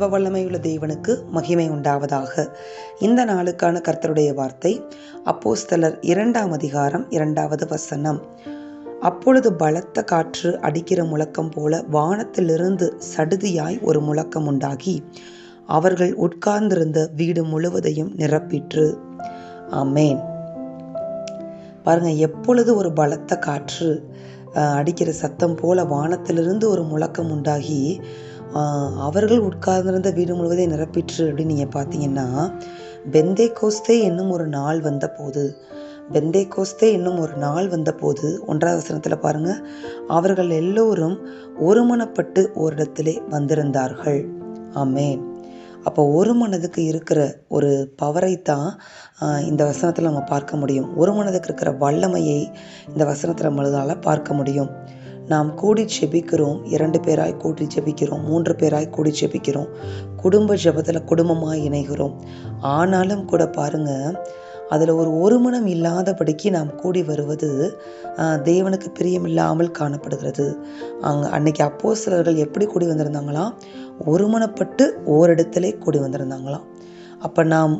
சர்வ வல்லமையுள்ள தேவனுக்கு மகிமை உண்டாவதாக. இந்த நாளுக்கான கர்த்தருடைய வார்த்தை அப்போஸ்தலர் இரண்டாம் அதிகாரம் இரண்டாவது வசனம். அப்பொழுது பலத்த காற்று அடிக்கிற முழக்கம் போல வானத்திலிருந்து சடுதியாய் ஒரு முழக்கம் உண்டாகி அவர்கள் உட்கார்ந்திருந்த வீடு முழுவதையும் நிரப்பிற்று. ஆமேன். பாருங்க எப்பொழுது ஒரு பலத்த காற்று அஹ், அடிக்கிற சத்தம் போல வானத்திலிருந்து ஒரு முழக்கம் உண்டாகி அவர்கள் உட்கார்ந்திருந்த வீடு முழுவதை நிரப்பிற்று அப்படின்னு நீங்கள் பார்த்தீங்கன்னா பெந்தே கோஸ்தே என்னும் ஒரு நாள் வந்தபோது பெந்தே கோஸ்தே என்னும் ஒரு நாள் வந்தபோது ஒன்றாவது வசனத்தில் பாருங்கள் அவர்கள் எல்லோரும் ஒருமனப்பட்டு ஓரிடத்திலே வந்திருந்தார்கள். ஆமேன். அப்போ ஒரு மனதுக்கு இருக்கிற ஒரு பவரை தான் இந்த வசனத்தில் நம்ம பார்க்க முடியும். ஒரு மனதுக்கு இருக்கிற வல்லமையை இந்த வசனத்தில் நம்மளால் பார்க்க முடியும். நாம் கூடி ஜெபிக்கிறோம். இரண்டு பேராய் கூடி ஜெபிக்கிறோம். மூன்று பேராய் கூடி ஜெபிக்கிறோம். குடும்ப ஜெபத்தில் குடும்பமாக இணைகிறோம். ஆனாலும் கூட பாருங்க அதில் ஒரு ஒருமனம் இல்லாதபடிக்கு நாம் கூடி வருவது தேவனுக்கு பிரியமில்லாமல் காணப்படுகிறது. அங்கே அன்னைக்கு அப்போ சிலர்கள் எப்படி கூடி வந்திருந்தாங்களாம்? ஒருமனப்பட்டு ஓரிடத்திலே கூடி வந்திருந்தாங்களாம். அப்போ நாம்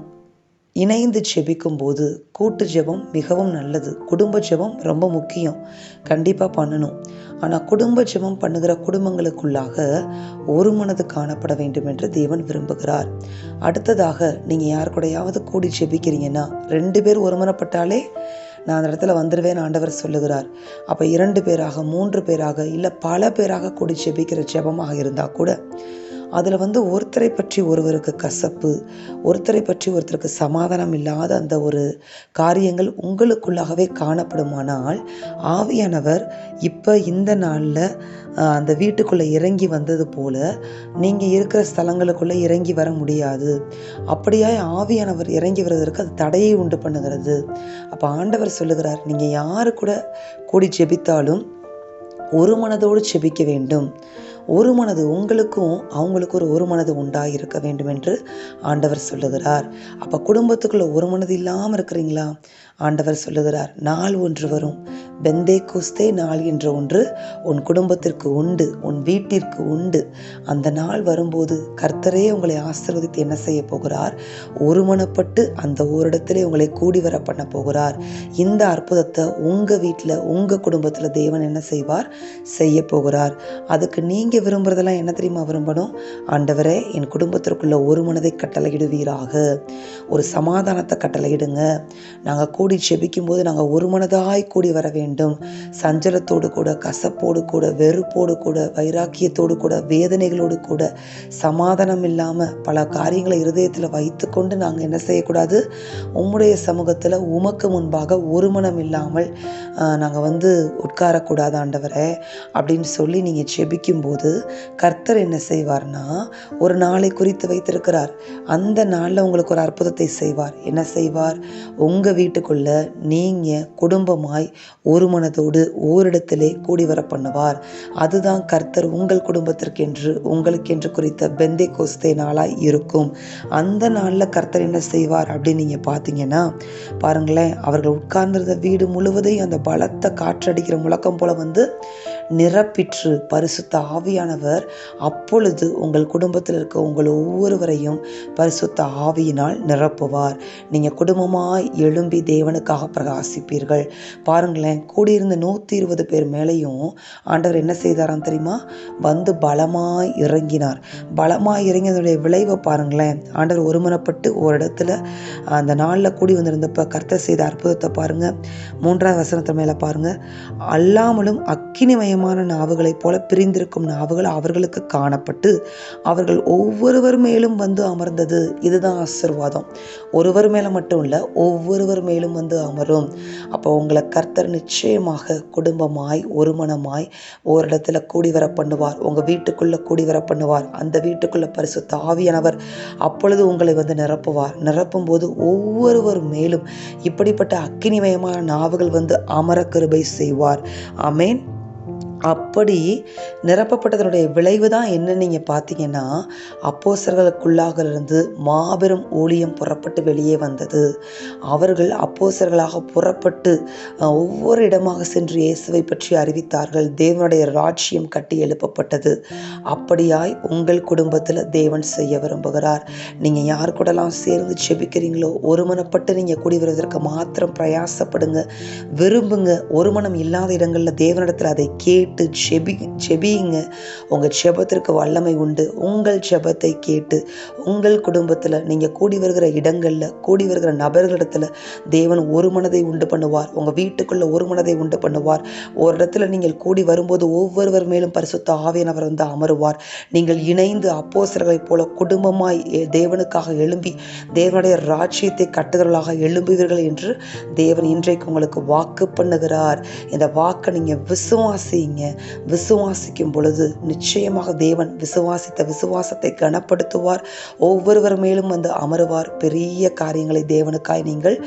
இணைந்து ஜெபிக்கும் போது கூட்டு ஜெபம் மிகவும் நல்லது. குடும்ப ஜெபம் ரொம்ப முக்கியம். கண்டிப்பாக பண்ணணும். ஆனால் குடும்ப ஜெபம் பண்ணுகிற குடும்பங்களுக்குள்ளாக ஒரு மனது காணப்பட வேண்டும் என்று தேவன் விரும்புகிறார். அடுத்ததாக நீங்கள் யார் கூடயாவது கூடி ஜெபிக்கிறீங்கன்னா ரெண்டு பேர் ஒருமனப்பட்டாலே நான் அந்த இடத்துல வந்துடுவேன் ஆண்டவர் சொல்லுகிறார். அப்போ இரண்டு பேராக மூன்று பேராக இல்லை பல பேராக கூடி ஜெபிக்கிற ஜெபமாக இருந்தால் கூட அதில் வந்து ஒருத்தரை பற்றி ஒருவருக்கு கசப்பு ஒருத்தரை பற்றி ஒருத்தருக்கு சமாதானம் இல்லாத அந்த ஒரு காரியங்கள் உங்களுக்குள்ளாகவே காணப்படுமானால் ஆவியானவர் இப்போ இந்த நாளில் அந்த வீட்டுக்குள்ளே இறங்கி வந்தது போல் நீங்கள் இருக்கிற ஸ்தலங்களுக்குள்ளே இறங்கி வர முடியாது. அப்படியாய் ஆவியானவர் இறங்கி வருவதற்கு அது தடையை உண்டு பண்ணுகிறது. அப்போ ஆண்டவர் சொல்லுகிறார் நீங்கள் யாரு கூட கூடி ஜெபித்தாலும் ஒரு மனதோடு செபிக்க வேண்டும். ஒரு மனது உங்களுக்கும் அவங்களுக்கு ஒரு ஒரு மனது உண்டாக இருக்க வேண்டும் என்று ஆண்டவர் சொல்லுகிறார். அப்போ குடும்பத்துக்குள்ளே ஒரு மனது இல்லாமல் இருக்கிறீங்களா? ஆண்டவர் சொல்லுகிறார் நாள் ஒன்று வரும். பெந்தே குஸ்தே நாள் என்ற ஒன்று உன் குடும்பத்திற்கு உண்டு உன் வீட்டிற்கு உண்டு. அந்த நாள் வரும்போது கர்த்தரே உங்களை ஆசீர்வதித்து என்ன செய்ய போகிறார்? ஒருமனப்பட்டு அந்த ஓரிடத்திலே உங்களை கூடி வர பண்ண போகிறார். இந்த அற்புதத்தை உங்கள் வீட்டில் உங்கள் குடும்பத்தில் தேவன் என்ன செய்வார்? செய்ய போகிறார். அதுக்கு நீங்கள் விரும்புறதெல்லாம் என்ன தெரியுமா விரும்பணும்? ஆண்டவரே என் குடும்பத்திற்குள்ளே ஒரு மனதை கட்டளையிடுவீராக. ஒரு சமாதானத்தை கட்டளையிடுங்க. நாங்கள் கூடி செபிக்கும் போது நாங்கள் ஒரு மனதாய் கூடி வர வேண்டும். சஞ்சலத்தோடு கூட கசப்போடு கூட வெறுப்போடு கூட வைராக்கியத்தோடு கூட வேதனைகளோடு கூட சமாதானம் இல்லாமல் பல காரியங்களை இருதயத்தில் வைத்துக்கொண்டு நாங்கள் என்ன செய்யக்கூடாது? உம்முடைய சமூகத்தில் உமக்கு முன்பாக ஒரு மனம் இல்லாமல் நாங்கள் வந்து உட்காரக்கூடாது ஆண்டவரே அப்படின்னு சொல்லி நீங்கள் செபிக்கும்போது கர்த்தர் என்ன செய்வார்னா ஒரு நாளை குறித்து வைத்திருக்கிறார். அந்த நாளில் உங்களுக்கு ஒரு அற்புதத்தை செய்வார். என்ன செய்வார்? உங்கள் வீட்டுக்குள்ள நீங்கள் குடும்பமாய் ஒரு மனதோடு ஓரிடத்திலே கூடி வர பண்ணுவார். அதுதான் கர்த்தர் உங்கள் குடும்பத்திற்கென்று உங்களுக்கென்று குறித்த பெந்தை கோஸ்தே நாளாக இருக்கும். அந்த நாளில் கர்த்தர் என்ன செய்வார் அப்படின்னு நீங்கள் பார்த்தீங்கன்னா பாருங்களேன் அவர்கள் உட்கார்ந்திருந்த வீடு முழுவதையும் அந்த பலத்த காற்றடிக்கிற முழக்கம் போல வந்து நிரப்பிற்று. பரிசுத்த ஆவியானவர் அப்பொழுது உங்கள் குடும்பத்தில் இருக்க உங்கள் ஒவ்வொருவரையும் பரிசுத்த ஆவியினால் நிரப்புவார். நீங்கள் குடும்பமாக எழும்பி தேவனுக்காக பிரகாசிப்பீர்கள். பாருங்களேன் கூடியிருந்த நூற்றி இருபது பேர் மேலேயும் ஆண்டவர் என்ன செய்தாராம் தெரியுமா? வந்து பலமாக இறங்கினார். பலமாக இறங்கியதுடைய விளைவை பாருங்களேன். ஆண்டவர் ஒருமனப்பட்டு ஒரு இடத்துல அந்த நாளில் கூடி வந்திருந்தப்ப கர்த்தர் செய்த அற்புதத்தை பாருங்கள் மூன்றாவது வசனத்து மேலே பாருங்கள் அல்லாமலும் அக்கினிமயம் அக்கினிமயமான நாவுகளைப் போல பிரிந்திருக்கும் நாவுகள் அவர்களுக்கு காணப்பட்டு அவர்கள் ஒவ்வொருவர் மேலும் வந்து அமர்ந்தது. இதுதான் ஆசிர்வாதம். ஒருவர் மேலே மட்டும் இல்லை ஒவ்வொருவர் மேலும் வந்து அமரும். அப்போ உங்களை கர்த்தர் நிச்சயமாக குடும்பமாய் ஒருமனமாய் ஓரிடத்துல கூடி வர பண்ணுவார். உங்கள் வீட்டுக்குள்ளே கூடி வர பண்ணுவார். அந்த வீட்டுக்குள்ளே பரிசு தாவியானவர் அப்பொழுது உங்களை வந்து நிரப்புவார். நிரப்பும் போது ஒவ்வொருவர் மேலும் இப்படிப்பட்ட அக்கினிமயமான நாவுகள் வந்து அமர கிருபை செய்வார். ஆமேன். அப்படி நிரப்பப்பட்டதனுடைய விளைவு தான் என்ன நீங்கள் பார்த்தீங்கன்னா அப்போசர்களுக்குள்ளாக இருந்து மாபெரும் ஊழியம் புறப்பட்டு வெளியே வந்தது. அவர்கள் அப்போசர்களாக புறப்பட்டு ஒவ்வொரு இடமாக சென்று இயேசுவை பற்றி அறிவித்தார்கள். தேவனுடைய ராட்சியம் கட்டி எழுப்பப்பட்டது. அப்படியாய் உங்கள் குடும்பத்தில் தேவன் செய்ய விரும்புகிறார். நீங்கள் யார் கூடலாம் சேர்ந்து செபிக்கிறீங்களோ ஒருமனப்பட்டு நீங்கள் கூடி வருவதற்கு மாத்திரம் பிரயாசப்படுங்க விரும்புங்க. ஒருமனம் இல்லாத இடங்களில் தேவனிடத்தில் அதை கேட்டு செபி செபியுங்க. உங்கள் செபத்திற்கு வல்லமை உண்டு. உங்கள் செபத்தை கேட்டு உங்கள் குடும்பத்தில் நீங்கள் கூடி வருகிற இடங்களில் கூடி வருகிற நபர்களிடத்தில் தேவன் ஒரு மனதை உண்டு பண்ணுவார். உங்கள் வீட்டுக்குள்ளே ஒரு மனதை உண்டு பண்ணுவார். ஒரு இடத்துல நீங்கள் கூடி வரும்போது ஒவ்வொருவர் மேலும் பரிசுத்த ஆவியானவர் வந்து அமருவார். நீங்கள் இணைந்து அப்போசர்களைப் போல குடும்பமாய் தேவனுக்காக எழும்பி தேவனுடைய ராஜ்யத்தை கட்டுதலாக எழும்புவீர்கள் என்று தேவன் இன்றைக்கு உங்களுக்கு வாக்கு பண்ணுகிறார். இந்த வாக்கை நீங்கள் விசுவாசிங்க விசுவாசிக்கும் பொழுது நிச்சயமாக தேவன் விசுவாசித்த விசுவாசத்தை கனப்படுத்துவார். ஒவ்வொருவர் மேலும் வந்து அமருவார். பெரிய காரியங்களை தேவனுக்காய் நீங்கள்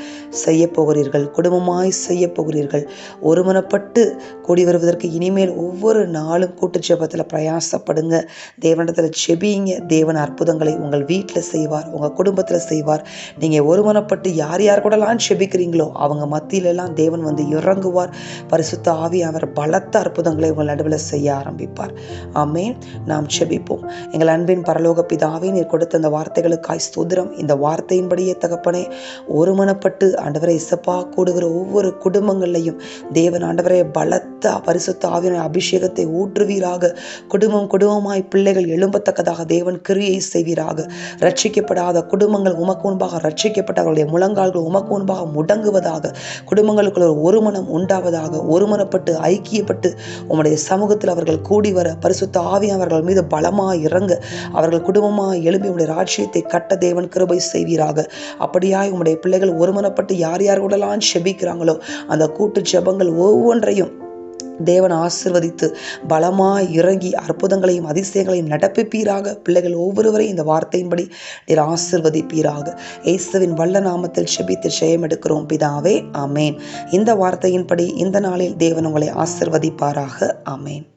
செய்ய போகிறீர்கள். குடும்பமாய் செய்ய போகிறீர்கள். ஒருமனப்பட்டு கூடி வருவதற்கு இனிமேல் ஒவ்வொரு நாளும் கூட்டுச்சபத்தில் பிரயாசப்படுங்க. தேவனிடத்தில் செபிங்க. தேவன் அற்புதங்களை உங்கள் வீட்டில் செய்வார். உங்கள் குடும்பத்தில் செய்வார். நீங்கள் ஒருமனப்பட்டு யார் யார் கூடலாம் செபிக்கிறீங்களோ அவங்க மத்தியிலெல்லாம் தேவன் வந்து இறங்குவார். பரிசுத்த ஆவி அவர் பலத்த அற்புதங்களை உங்கள் நடுவில் செய்ய ஆரம்பிப்பார். ஆமேன். நாம் செபிப்போம். எங்கள் அன்பின் பரலோக பிதாவே நீர் கொடுத்த அந்த வார்த்தைகளுக்காய் ஸ்தோத்திரம். இந்த வார்த்தையின்படியே தகப்பனே ஒருமனப்பட்டு ஆண்டவரை இசப்பா கூடுகிற ஒவ்வொரு குடும்பங்களையும் தேவன் ஆண்டவரை பலத்த பரிசுத்த ஆவியான அபிஷேகத்தை ஊற்றுவீராக. குடும்பம் குடும்பமாய் பிள்ளைகள் எழும்பத்தக்கதாக தேவன் கிரியை செய்வீராக. ரட்சிக்கப்படாத குடும்பங்கள் உமக்கு முன்பாக ரட்சிக்கப்பட்டவர்களுடைய முழங்கால்கள் உமக்கு முன்பாக முடங்குவதாக. குடும்பங்களுக்குள்ள ஒரு மனம் உண்டாவதாக ஒருமனப்பட்டு ஐக்கியப்பட்டு உம்முடைய சமூகத்தில் அவர்கள் கூடி வர பரிசுத்த ஆவி அவர்கள் மீது பலமாக இறங்க அவர்கள் குடும்பமாக எழுப்பி உடைய ராஜ்யத்தை கட்ட தேவன் கிருபை செய்வீராக. அப்படியாய் உம்முடைய பிள்ளைகள் ஒருமனப்பட்டு யார் யார் கூடலாம் செபிக்கிறாங்களோ அந்த கூட்டு ஜெபங்கள் ஒவ்வொன்றையும் தேவன் ஆசிர்வதித்து பலமாய் இறங்கி அற்புதங்களையும் அதிசயங்களையும் நடப்பிப்பீராக. பிள்ளைகள் ஒவ்வொருவரையும் இந்த வார்த்தையின்படி நீர் ஆசிர்வதிப்பீராக. இயேசுவின் வல்ல நாமத்தில் செபித்து ஜெயம் எடுக்கிறோம் பிதாவே அமேன் இந்த வார்த்தையின்படி இந்த நாளில் தேவன் உங்களை ஆசிர்வதிப்பாராக. அமேன்